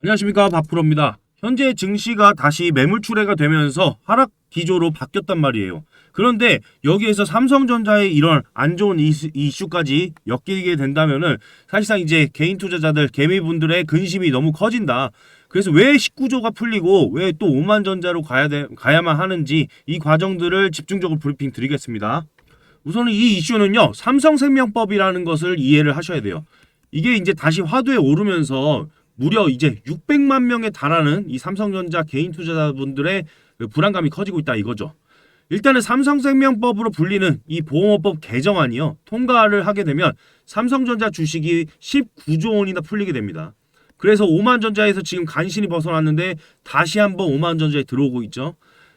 안녕하십니까 밥프로입니다. 현재 증시가 다시 매물 출회가 되면서 하락 기조로 바뀌었단 말이에요. 그런데 여기에서 삼성전자의 이런 안 좋은 이슈, 이슈까지 엮이게 된다면은 사실상 이제 개인 투자자들 개미분들의 근심이 너무 커진다. 그래서 왜 19조가 풀리고 왜 또 5만 전자로 가야 돼, 가야만 하는지 이 과정들을 집중적으로 브리핑 드리겠습니다. 우선은 이 이슈는요 삼성생명법이라는 것을 이해를 하셔야 돼요. 이게 이제 다시 화두에 오르면서 무려 이제 600만 명에 달하는 이 삼성전자 개인 투자자분들의 그 불안감이 커지고 있다 이거죠. 일단은 삼성생명법으로 불리는 이 보험업법 개정안이요 통과를 하게 되면 삼성전자 주식이 19조 원이나 풀리게 됩니다. 그래서 5만 전자에서 지금 간신히 벗어났는데 다시 한번 5만 전자에 들어오고 있죠.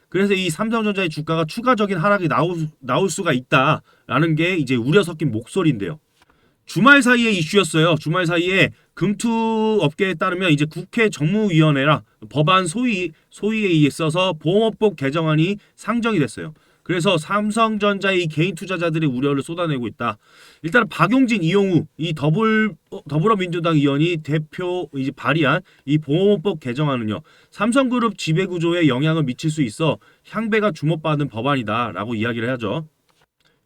그래서 이 삼성전자의 주가가 추가적인 하락이 나올, 나올 수가 있다라는 게 이제 우려 섞인 목소리인데요. 주말 사이에 이슈였어요. 주말 사이에 금투 업계에 따르면 이제 국회 정무위원회라 법안 소위 소위에 있어서 보험업법 개정안이 상정이 됐어요. 그래서 삼성전자의 이 개인 투자자들의 우려를 쏟아내고 있다. 일단 박용진, 이용우 이 더불 어, 더불어민주당 의원이 대표 이제 발의한 이 보험법 개정안은요 삼성그룹 지배 구조에 영향을 미칠 수 있어 향배가 주목받은 법안이다라고 이야기를 하죠.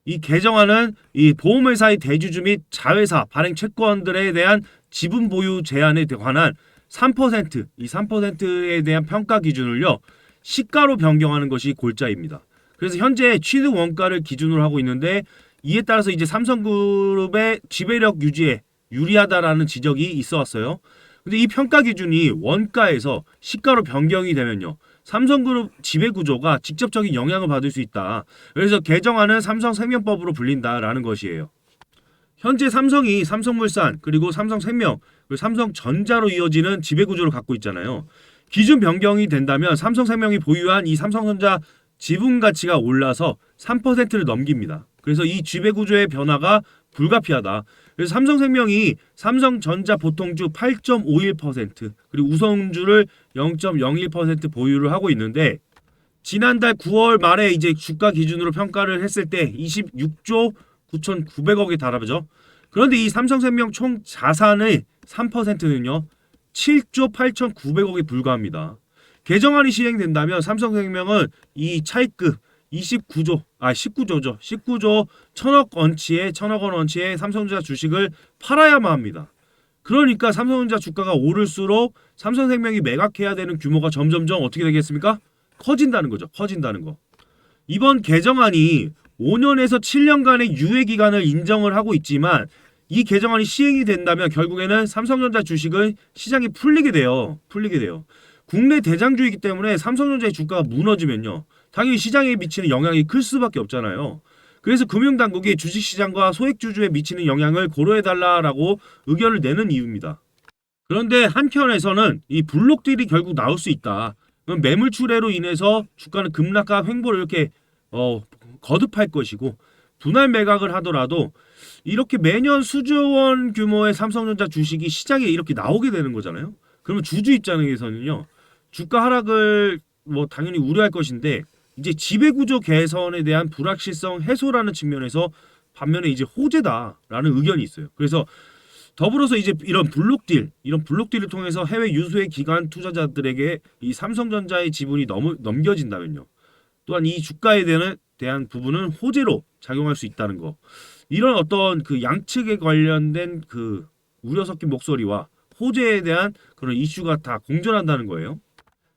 이 개정안은 이 보험회사의 대주주 및 자회사 발행 채권들에 대한 지분 보유 제한에 관한 3%, 이 3%에 대한 평가 기준을요 시가로 변경하는 것이 골자입니다. 그래서 현재 취득 원가를 기준으로 하고 있는데 이에 따라서 이제 삼성그룹의 지배력 유지에 유리하다라는 지적이 있어 왔어요. 근데 이 평가 기준이 원가에서 시가로 변경이 되면요. 삼성그룹 지배 구조가 직접적인 영향을 받을 수 있다. 그래서 개정안은 삼성생명법으로 불린다라는 것이에요. 현재 삼성이 삼성물산 그리고 삼성생명 그리고 삼성전자로 이어지는 지배 구조를 갖고 있잖아요. 기준 변경이 된다면 삼성생명이 보유한 이 삼성전자 지분 가치가 올라서 3%를 넘깁니다. 그래서 이 지배 구조의 변화가 불가피하다. 그래서 삼성생명이 삼성전자 보통주 8.51% 그리고 우선주를 0.01% 보유를 하고 있는데 지난달 9월 말에 이제 주가 기준으로 평가를 했을 때 26조 9,900억에 달하죠. 그런데 이 삼성생명 총 자산의 3%는요 7조 8,900억에 불과합니다. 개정안이 시행된다면 삼성생명은 이 차익급 29조 아 19조죠 19조 천억 원치의 천억 원 원치의 삼성전자 주식을 팔아야만 합니다. 그러니까 삼성전자 주가가 오를수록 삼성생명이 매각해야 되는 규모가 점점점 어떻게 되겠습니까? 커진다는 거죠. 커진다는 거. 이번 개정안이 5년에서 7년간의 유예 기간을 인정을 하고 있지만 이 개정안이 시행이 된다면 결국에는 삼성전자 주식은 시장이 풀리게 돼요. 풀리게 돼요. 국내 대장주이기 때문에 삼성전자의 주가가 무너지면요. 당연히 시장에 미치는 영향이 클 수밖에 없잖아요. 그래서 금융당국이 주식시장과 소액주주에 미치는 영향을 고려해달라라고 의견을 내는 이유입니다. 그런데 한편에서는 이 블록딜이 결국 나올 수 있다. 매물 출회로 인해서 주가는 급락과 횡보를 이렇게 어, 거듭할 것이고 분할 매각을 하더라도 이렇게 매년 수조 원 규모의 삼성전자 주식이 시장에 이렇게 나오게 되는 거잖아요. 그러면 주주 입장에서는요. 주가 하락을 뭐 당연히 우려할 것인데 이제 지배 구조 개선에 대한 불확실성 해소라는 측면에서 반면에 이제 호재다라는 의견이 있어요. 그래서 더불어서 이제 이런 블록딜, 이런 블록딜을 통해서 해외 유수의 기관 투자자들에게 이 삼성전자의 지분이 넘, 넘겨진다면요. 또한 이 주가에 대한, 대한 부분은 호재로 작용할 수 있다는 거. 이런 어떤 그 양측에 관련된 그 우려 섞인 목소리와 호재에 대한 그런 이슈가 다 공존한다는 거예요.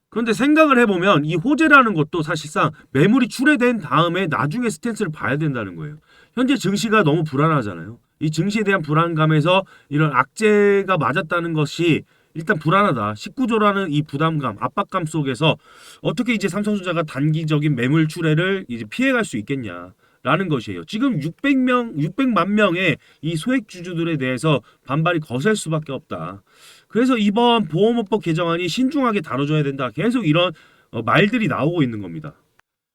그런데 생각을 해보면 이 호재라는 것도 사실상 매물이 출회된 다음에 나중에 스탠스를 봐야 된다는 거예요. 현재 증시가 너무 불안하잖아요. 이 증시에 대한 불안감에서 이런 악재가 맞았다는 것이 일단 불안하다. 19조라는 이 부담감, 압박감 속에서 어떻게 이제 삼성전자가 단기적인 매물 출회를 이제 피해갈 수 있겠냐. 라는 것이에요. 지금 600명, 600만 명의 이 소액 주주들에 대해서 반발이 거셀 수밖에 없다. 그래서 이번 보험업법 개정안이 신중하게 다뤄줘야 된다. 계속 이런 어, 말들이 나오고 있는 겁니다.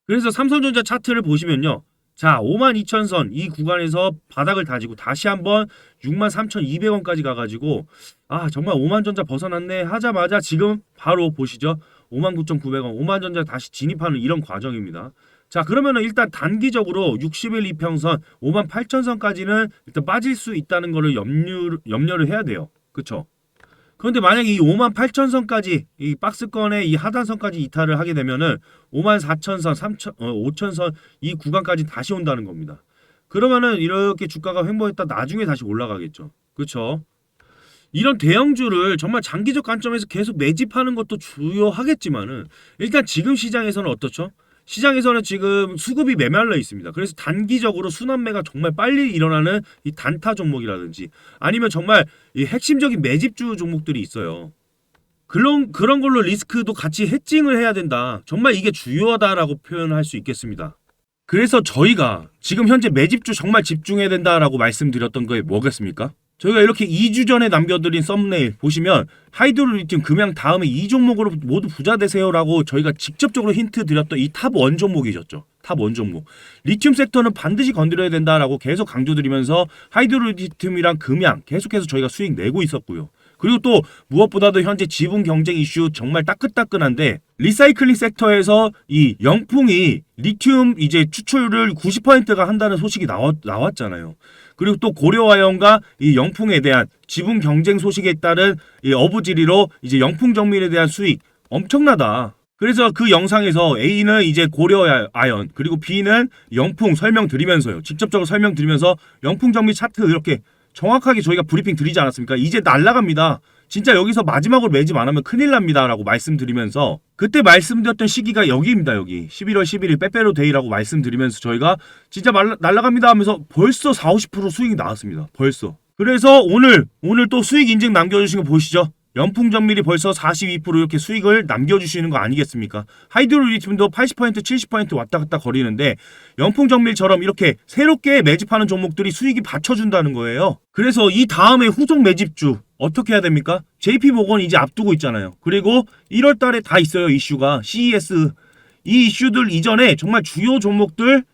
그래서 삼성전자 차트를 보시면요. 자, 5만 2천 선이 구간에서 바닥을 다지고 다시 한번 6만 3,200원까지 가가지고 아 정말 5만 전자 벗어났네 하자마자 지금 바로 보시죠. 5만 9,900원, 5만 전자 다시 진입하는 이런 과정입니다. 자 그러면은 일단 단기적으로 60일 이평선 5만 8천 선까지는 일단 빠질 수 있다는 거를 염려, 염려를 해야 돼요. 그쵸? 그런데 만약에 이 5만 8천 선까지 이 박스권의 이 하단선까지 이탈을 하게 되면은 5만 4천 선, 3천, 어, 5천 선이 구간까지 다시 온다는 겁니다. 그러면은 이렇게 주가가 횡보했다 나중에 다시 올라가겠죠. 그렇죠? 이런 대형주를 정말 장기적 관점에서 계속 매집하는 것도 주요하겠지만은 일단 지금 시장에서는 어떻죠? 시장에서는 지금 수급이 메말라 있습니다. 그래서 단기적으로 순환매가 정말 빨리 일어나는 이 단타 종목이라든지 아니면 정말 이 핵심적인 매집주 종목들이 있어요. 그런 그런 걸로 리스크도 같이 해칭을 해야 된다. 정말 이게 주요하다라고 표현할 수 있겠습니다. 그래서 저희가 지금 현재 매집주 정말 집중해야 된다라고 말씀드렸던 거에 뭐겠습니까? 저희가 이렇게 2주 전에 남겨드린 썸네일 보시면 하이드로리튬 금양 다음에 이 종목으로 모두 부자 되세요라고 저희가 직접적으로 힌트 드렸던 이 탑 원 종목이셨죠. 탑 원 종목. 리튬 섹터는 반드시 건드려야 된다라고 계속 강조드리면서 하이드로리튬이랑 금양 계속해서 저희가 수익 내고 있었고요. 그리고 또 무엇보다도 현재 지분 경쟁 이슈 정말 따끈따끈한데 리사이클링 섹터에서 이 영풍이 리튬 이제 추출을 90%가 한다는 소식이 나왔, 나왔잖아요. 그리고 또 고려화연과 이 영풍에 대한 지분 경쟁 소식에 따른 이 어부지리로 이제 영풍 정밀에 대한 수익 엄청나다. 그래서 그 영상에서 A는 이제 고려아연 그리고 B는 영풍 설명드리면서요. 직접적으로 설명드리면서 영풍 정밀 차트 이렇게 정확하게 저희가 브리핑 드리지 않았습니까? 이제 날라갑니다. 진짜 여기서 마지막으로 매집 안 하면 큰일 납니다 라고 말씀드리면서 그때 말씀드렸던 시기가 여기입니다 여기 11월 11일 빼빼로 데이라고 말씀드리면서 저희가 진짜 말, 날라갑니다 하면서 벌써 4, 50% 수익이 나왔습니다 벌써 그래서 오늘 오늘 또 수익 인증 남겨주신 거 보시죠 연풍 전밀이 벌써 42% 이렇게 수익을 남겨주시는 거 아니겠습니까? 하이드로 리튬도 80% 70% 왔다 갔다 거리는데 연풍 정밀처럼 이렇게 새롭게 매집하는 종목들이 수익이 받쳐준다는 거예요. 그래서 이 다음에 후속 매집주 어떻게 해야 됩니까? JP 모건 이제 앞두고 있잖아요. 그리고 1월 달에 다 있어요, 이슈가. CES. 이 이슈들 이전에 정말 주요 종목들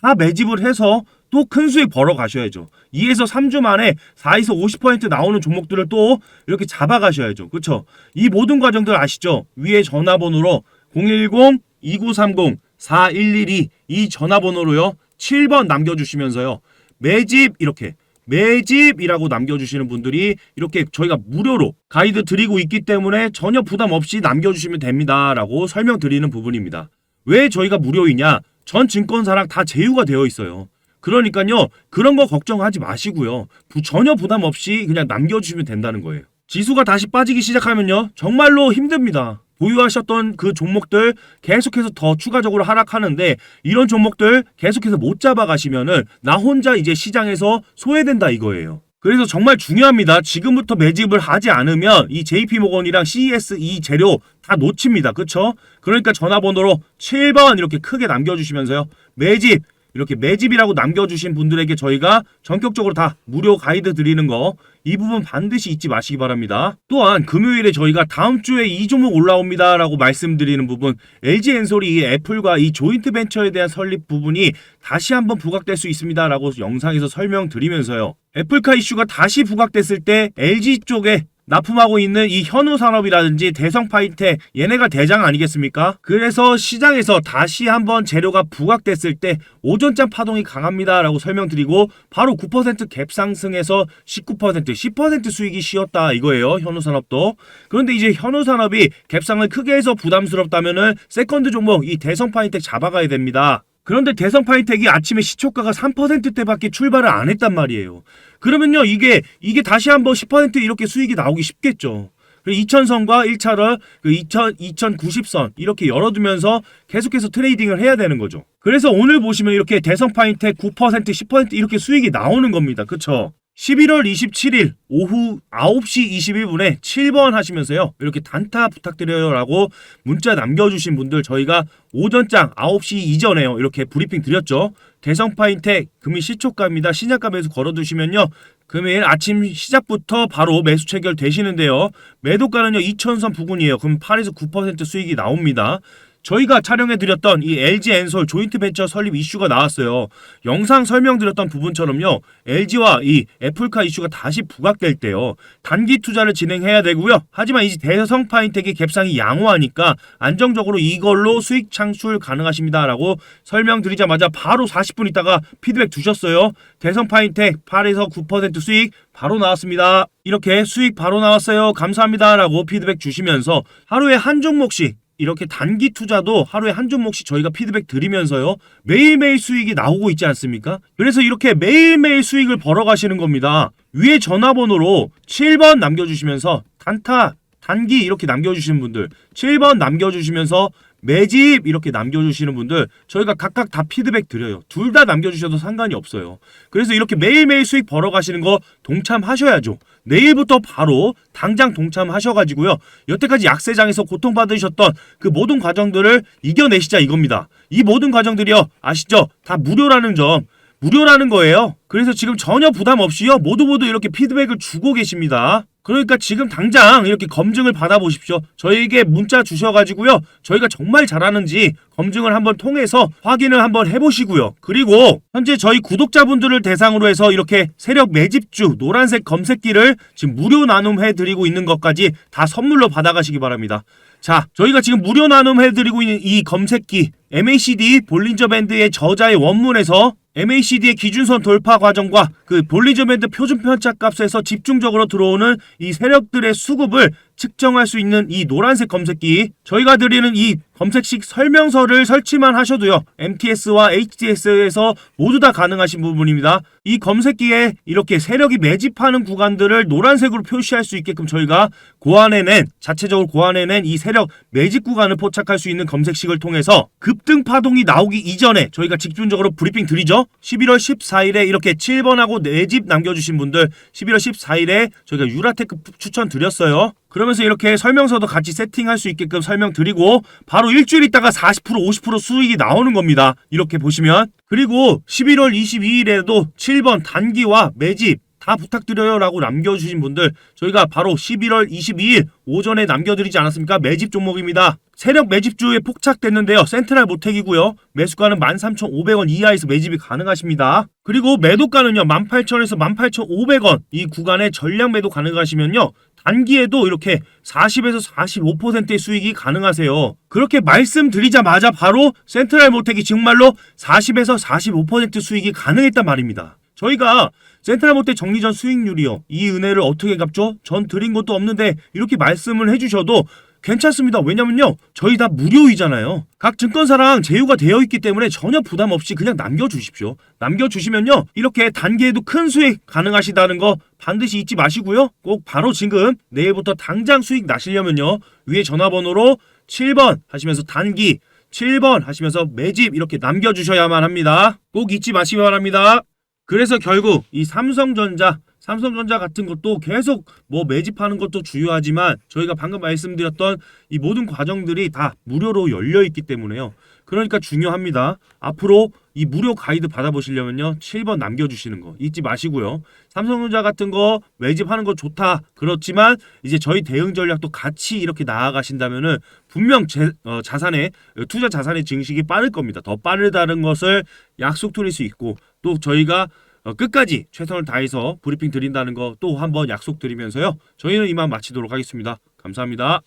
다 매집을 해서 또 큰 수익 벌어 가셔야죠. 2에서 3주 만에 4에서 50% 나오는 종목들을 또 이렇게 잡아 가셔야죠. 그렇죠? 이 모든 과정들 아시죠? 위에 전화번호로 010-2930-4112 이 전화번호로요. 7번 남겨 주시면서요. 매집 이렇게 매집이라고 남겨주시는 분들이 이렇게 저희가 무료로 가이드 드리고 있기 때문에 전혀 부담 없이 남겨주시면 됩니다 라고 설명드리는 부분입니다. 왜 저희가 무료이냐? 전 증권사랑 다 제휴가 되어 있어요. 그러니까요 그런 거 걱정하지 마시고요 부- 전혀 부담 없이 그냥 남겨주시면 된다는 거예요. 지수가 다시 빠지기 시작하면요 정말로 힘듭니다. 보유하셨던 그 종목들 계속해서 더 추가적으로 하락하는데 이런 종목들 계속해서 못 잡아가시면은 나 혼자 이제 시장에서 소외된다 이거예요. 그래서 정말 중요합니다. 지금부터 매집을 하지 않으면 이 JP모건이랑 CES 이 재료 다 놓칩니다. 그쵸? 그러니까 전화번호로 7번 이렇게 크게 남겨주시면서요. 매집 이렇게 매집이라고 남겨주신 분들에게 저희가 전격적으로 다 무료 가이드 드리는 거 이 부분 반드시 잊지 마시기 바랍니다. 또한 금요일에 저희가 다음 주에 이 종목 올라옵니다 라고 말씀드리는 부분 LG 엔솔이 이 애플과 이 조인트 벤처에 대한 설립 부분이 다시 한번 부각될 수 있습니다 라고 영상에서 설명드리면서요. 애플카 이슈가 다시 부각됐을 때 LG 쪽에 납품하고 있는 이 현우 산업이라든지 대성 파이텍 얘네가 대장 아니겠습니까? 그래서 시장에서 다시 한번 재료가 부각됐을 때 오전장 파동이 강합니다 라고 설명드리고 바로 9%갭 상승해서 19% 10% 수익이 쉬었다 이거예요 현우 산업도 그런데 이제 현우 산업이 갭상을 크게 해서 부담스럽다면은 세컨드 종목 이 대성 파이텍 잡아가야 됩니다. 그런데 대성 파이텍이 아침에 시초가가 3%대밖에 출발을 안 했단 말이에요. 그러면요 이게 이게 다시 한번 10% 이렇게 수익이 나오기 쉽겠죠. 2000선과 1차를 그 2000, 2090선 이렇게 열어두면서 계속해서 트레이딩을 해야 되는 거죠. 그래서 오늘 보시면 이렇게 대성 파인텍 9% 10% 이렇게 수익이 나오는 겁니다. 그쵸? 11월 27일 오후 9시 21분에 7번 하시면서요. 이렇게 단타 부탁드려요 라고 문자 남겨주신 분들 저희가 오전장 9시 이전에요. 이렇게 브리핑 드렸죠. 대성 파인텍 금일 시초가입니다. 신약가 매수 걸어두시면요. 금일 아침 시작부터 바로 매수 체결 되시는데요. 매도가는요 2천선 부근이에요. 그럼 8에서 9% 수익이 나옵니다. 저희가 촬영해드렸던 이 LG 엔솔 조인트 벤처 설립 이슈가 나왔어요. 영상 설명드렸던 부분처럼요. LG와 이 애플카 이슈가 다시 부각될 때요. 단기 투자를 진행해야 되고요. 하지만 이제 대성 파인텍의 갭상이 양호하니까 안정적으로 이걸로 수익 창출 가능하십니다라고 설명드리자마자 바로 40분 있다가 피드백 주셨어요. 대성 파인텍 8에서 9% 수익 바로 나왔습니다. 이렇게 수익 바로 나왔어요. 감사합니다 라고 피드백 주시면서 하루에 한 종목씩 이렇게 단기 투자도 하루에 한 종목씩 저희가 피드백 드리면서요. 매일매일 수익이 나오고 있지 않습니까? 그래서 이렇게 매일매일 수익을 벌어가시는 겁니다. 위에 전화번호로 7번 남겨주시면서 단타, 단기 이렇게 남겨주시는 분들 7번 남겨주시면서 매집 이렇게 남겨주시는 분들 저희가 각각 다 피드백 드려요. 둘 다 남겨주셔도 상관이 없어요. 그래서 이렇게 매일매일 수익 벌어가시는 거 동참하셔야죠. 내일부터 바로 당장 동참하셔가지고요. 여태까지 약세장에서 고통받으셨던 그 모든 과정들을 이겨내시자 이겁니다. 이 모든 과정들이요. 아시죠? 다 무료라는 점. 무료라는 거예요. 그래서 지금 전혀 부담 없이요. 모두 모두 이렇게 피드백을 주고 계십니다. 그러니까 지금 당장 이렇게 검증을 받아보십시오. 저희에게 문자 주셔가지고요. 저희가 정말 잘하는지 검증을 한번 통해서 확인을 한번 해보시고요. 그리고 현재 저희 구독자분들을 대상으로 해서 이렇게 세력 매집주 노란색 검색기를 지금 무료 나눔해드리고 있는 것까지 다 선물로 받아가시기 바랍니다. 자, 저희가 지금 무료 나눔해드리고 있는 이 검색기 MACD 볼린저 밴드의 저자의 원문에서 MACD의 기준선 돌파 과정과 그 볼린저 밴드 표준 편차 값에서 집중적으로 들어오는 이 세력들의 수급을 측정할 수 있는 이 노란색 검색기 저희가 드리는 이 검색식 설명서를 설치만 하셔도요 MTS와 HTS에서 모두 다 가능하신 부분입니다. 이 검색기에 이렇게 세력이 매집하는 구간들을 노란색으로 표시할 수 있게끔 저희가 고안해낸 자체적으로 고안해낸 이 세력 매집 구간을 포착할 수 있는 검색식을 통해서 급등 파동이 나오기 이전에 저희가 집중적으로 브리핑 드리죠. 11월 14일에 이렇게 7번하고 4집 남겨주신 분들 11월 14일에 저희가 유라테크 추천 드렸어요 그러면서 이렇게 설명서도 같이 세팅할 수 있게끔 설명드리고 바로 일주일 있다가 40% 50% 수익이 나오는 겁니다. 이렇게 보시면 그리고 11월 22일에도 7번 단기와 매집 다 부탁드려요 라고 남겨주신 분들 저희가 바로 11월 22일 오전에 남겨드리지 않았습니까? 매집 종목입니다. 세력 매집주에 폭착됐는데요. 센트럴 모택이고요. 매수가는 13,500원 이하에서 매집이 가능하십니다. 그리고 매도가는요. 18,000원에서 18,500원 이 구간에 전량 매도 가능하시면요. 단기에도 이렇게 40에서 45%의 수익이 가능하세요. 그렇게 말씀드리자마자 바로 센트럴 모텍이 정말로 40에서 45% 수익이 가능했단 말입니다. 저희가 센트럴 모텍 정리전 수익률이요. 이 은혜를 어떻게 갚죠? 전 드린 것도 없는데 이렇게 말씀을 해주셔도 괜찮습니다. 왜냐면요. 저희 다 무료이잖아요. 각 증권사랑 제휴가 되어 있기 때문에 전혀 부담 없이 그냥 남겨주십시오. 남겨주시면요. 이렇게 단기에도 큰 수익 가능하시다는 거 반드시 잊지 마시고요. 꼭 바로 지금 내일부터 당장 수익 나시려면요. 위에 전화번호로 7번 하시면서 단기 7번 하시면서 매집 이렇게 남겨주셔야만 합니다. 꼭 잊지 마시기 바랍니다. 그래서 결국 이 삼성전자 삼성전자 같은 것도 계속 뭐 매집하는 것도 중요하지만 저희가 방금 말씀드렸던 이 모든 과정들이 다 무료로 열려 있기 때문에요. 그러니까 중요합니다. 앞으로 이 무료 가이드 받아보시려면요. 7번 남겨주시는 거 잊지 마시고요. 삼성전자 같은 거 매집하는 거 좋다. 그렇지만 이제 저희 대응 전략도 같이 이렇게 나아가신다면 은 분명 제, 어, 자산의 투자 자산의 증식이 빠를 겁니다. 더 빠르다는 것을 약속 드릴 수 있고 또 저희가 어, 끝까지 최선을 다해서 브리핑 드린다는 거 또 한번 약속드리면서요. 저희는 이만 마치도록 하겠습니다. 감사합니다.